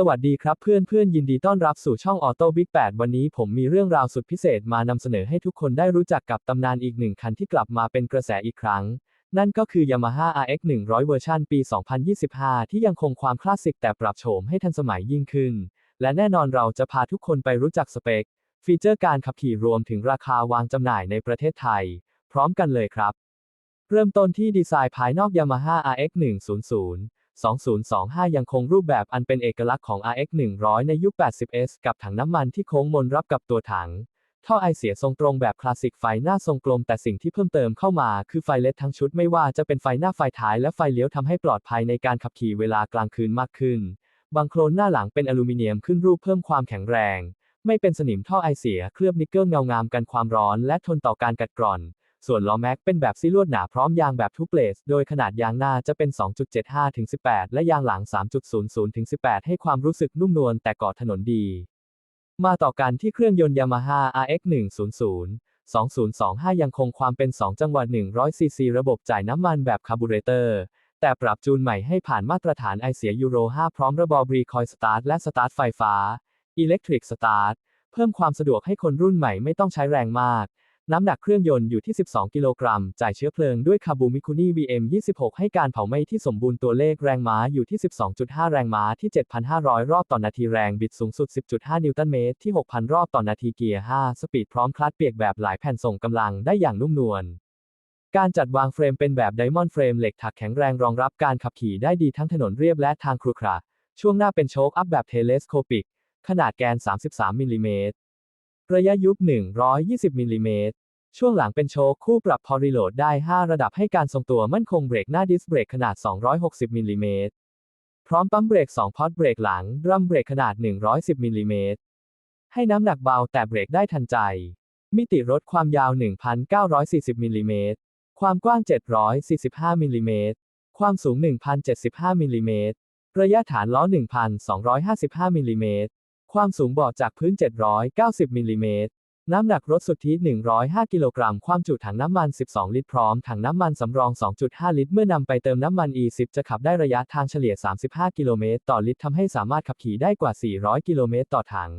สวัสดีครับเพื่อนเพื่อนยินดีต้อนรับสู่ช่อง Auto Big 8วันนี้ผมมีเรื่องราวสุดพิเศษมานำเสนอให้ทุกคนได้รู้จักกับตำนานอีกหนึ่งคันที่กลับมาเป็นกระแสอีกครั้ง นั่นก็คือ Yamaha RX 100 เวอร์ชันปี 2025 ที่ยังคงความคลาสสิกแต่ปรับโฉมให้ทันสมัยยิ่งขึ้น และแน่นอนเราจะพาทุกคนไปรู้จักสเปค ฟีเจอร์การขับขี่รวมถึงราคาวางจำหน่ายในประเทศไทย พร้อมกันเลยครับ เริ่มต้นที่ดีไซน์ภายนอก Yamaha RX 100 2025 ยังคงรูปแบบอันเป็นเอกลักษณ์ของ RX 100 ในยุค 80S กับถังน้ำมันที่โค้งมนรับกับตัวถัง ท่อไอเสียทรงตรงแบบคลาสสิกไฟหน้าทรงกลม แต่สิ่งที่เพิ่มเติมเข้ามาคือไฟเลดทั้งชุดไม่ว่าจะเป็นไฟหน้าไฟท้ายและไฟเลี้ยวทำให้ปลอดภัยในการขับขี่เวลากลางคืนมากขึ้น บางโครนหน้าหลังเป็นอลูมิเนียมขึ้นรูปเพิ่มความแข็งแรง ไม่เป็นสนิมท่อไอเสียเคลือบนิกเกิลเงางามกันความร้อนและทนต่อการกัดกร่อน ส่วนล้อแม็กเป็นแบบซีลวดหนาพร้อมยางแบบทูเปลสโดยขนาดยางหน้าจะเป็น 2.75ถึง18 และยางหลัง 3.00ถึง18 ให้ความรู้สึกนุ่มนวลแต่เกาะถนนดี มาต่อกันที่เครื่องยนต์ Yamaha RX 100 2025 ยังคงความเป็น 2 จังหวะ100 ซีซี ระบบจ่ายน้ำมันแบบคาร์บูเรเตอร์ แต่ปรับจูนใหม่ให้ผ่านมาตรฐานไอเสียยูโร 5 พร้อมระบบรีคอยสตาร์ทและสตาร์ทไฟฟ้า Electric Start เพิ่มความสะดวกให้คนรุ่นใหม่ไม่ต้องใช้แรงมาก น้ำหนักเครื่องยนต์อยู่ที่ 12 กิโลกรัม จ่ายเชื้อเพลิงด้วยคาบูมิคุนี่ VM 26 ให้การเผาไหม้ที่สมบูรณ์ตัวเลขแรงม้าอยู่ที่ 12.5 แรงม้าที่ 7,500 รอบต่อนาทีแรงบิดสูงสุด 10.5 นิวตันเมตรที่ 6,000 รอบต่อนาทีเกียร์ 5 สปีดพร้อมคลัตช์เปียกแบบหลายแผ่นส่งกำลังได้อย่างนุ่มนวลการจัดวางเฟรมเป็นแบบไดมอนด์เฟรมเหล็กถักแข็งแรงรองรับการขับขี่ได้ดีทั้งถนนเรียบและทางครุขระช่วงหน้าเป็นโชคอัพแบบเทเลสโคปิก ขนาดแกน 33มิลลิเมตร ระยะยุบ 120มิลลิเมตร ช่วงหลังเป็นโชคคู่ปรับพอรีโหลดได้ 5 ระดับให้การทรงตัวมั่นคงเบรกหน้าดิสเบรกขนาด 260มิลลิเมตร พร้อมปั๊มเบรก 2 พอดเบรกหลังรัมเบรกขนาด 110มิลลิเมตร ให้น้ำหนักเบาแต่เบรกได้ทันใจ มิติรถความยาว 1,940มิลลิเมตร ความกว้าง 745มิลลิเมตร ความสูง 1,075มิลลิเมตร ระยะฐานล้อ 1,255มิลลิเมตร ความสูงบาะจากพื้น 790มิลลิเมตร น้ำหนักรถสุทธิ 105 กิโลกรัม ความจุถังน้ำมัน 12 ลิตร พร้อม ถังน้ำมันสำรอง 2.5 ลิตร เมื่อนำไปเติมน้ำมัน E10 จะขับได้ระยะทางเฉลี่ย 35 กิโลเมตร ต่อลิตรทำให้สามารถขับขี่ได้กว่า 400 กิโลเมตร ต่อถัง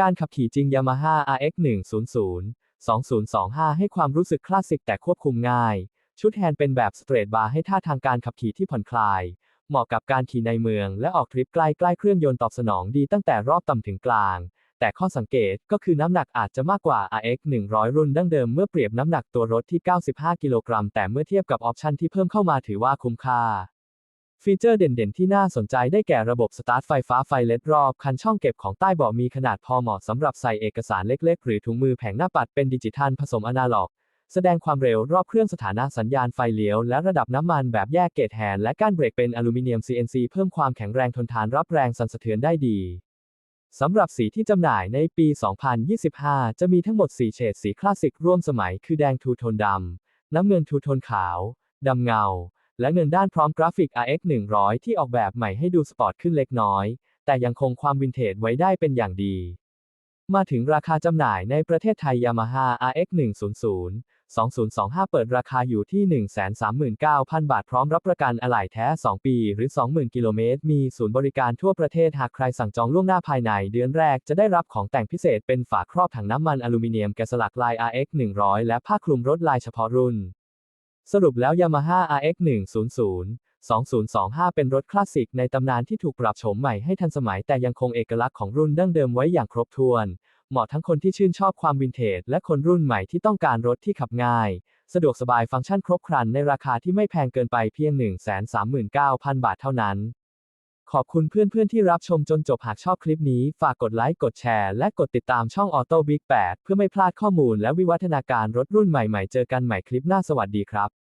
การขับขี่จริง Yamaha RX 100 2025 ให้ความรู้สึกคลาสสิกแต่ควบคุมง่าย ชุดแฮนด์เป็นแบบสเตรทบาร์ให้ท่าทางการขับขี่ที่ผ่อนคลาย เหมาะกับการขี่ในเมือง และออกทริปใกล้ๆเครื่องยนต์ตอบสนองดีตั้งแต่รอบต่ำถึงกลาง แต่ข้อสังเกตก็คือน้ำหนักอาจจะมากกว่า RX 100 รุ่นดั้งเดิมเมื่อเปรียบน้ำหนักตัวรถที่ 95 กิโลกรัม แต่เมื่อเทียบกับออปชันที่เพิ่มเข้ามาถือว่าคุ้มค่าฟีเจอร์เด่นๆ ที่น่าสนใจได้แก่ระบบสตาร์ทไฟฟ้าไฟเลดรอบคันช่องเก็บของใต้เบาะมีขนาดพอเหมาะสำหรับใส่เอกสารเล็กๆ หรือถุงมือแผงหน้าปัดเป็นดิจิทัลผสมอนาล็อก แสดงความเร็วรอบเครื่องสถานะสัญญาณไฟเลี้ยว และระดับน้ำมันแบบแยกเกตแฮนและก้านเบรกเป็นอลูมิเนียม CNC เพิ่มความแข็งแรงทนทานรับแรงสั่นสะเทือนได้ดีสำหรับสีที่จำหน่ายในปี 2025 จะมีทั้งหมด 4 เฉดสีคลาสสิกร่วมสมัย คือแดงทูโทนดำ น้ำเงินทูโทนขาว ดำเงา และเงินด้านพร้อมกราฟิก RX 100 ที่ออกแบบใหม่ให้ดูสปอร์ตขึ้นเล็กน้อย แต่ยังคงความวินเทจไว้ได้เป็นอย่างดี มาถึงราคาจำหน่ายในประเทศไทย Yamaha RX 100 2025 เปิดราคาอยู่ที่ 139,000 บาทพร้อมรับประกันอะไหล่แท้ 2 ปี หรือ 20,000 กิโลเมตร มีศูนย์บริการทั่วประเทศ หากใครสั่งจองล่วงหน้าภายในเดือนแรกจะได้รับของแต่งพิเศษเป็นฝาครอบถังน้ำมันอลูมิเนียมแกะสลักลาย RX 100 และผ้าคลุมรถลายเฉพาะรุ่น สรุปแล้ว Yamaha RX 100 2025 เป็นรถคลาสสิกในตำนานที่ถูกปรับโฉมใหม่ให้ทันสมัยแต่ยังคงเอกลักษณ์ของรุ่นดั้งเดิมไว้อย่างครบถ้วน เหมาะทั้งคนที่ชื่นชอบความวินเทจและคนรุ่นใหม่ที่ต้องการรถที่ขับง่าย สะดวกสบายฟังก์ชันครบครันในราคาที่ไม่แพงเกินไปเพียง 139,000 บาทเท่านั้น ขอบคุณเพื่อนๆที่รับชมจนจบหากชอบคลิปนี้ ฝากกดไลค์กดแชร์และกดติดตามช่อง Auto Big 8 เพื่อไม่พลาดข้อมูลและวิวัฒนาการรถรุ่นใหม่ๆ เจอกันใหม่คลิปหน้าสวัสดีครับ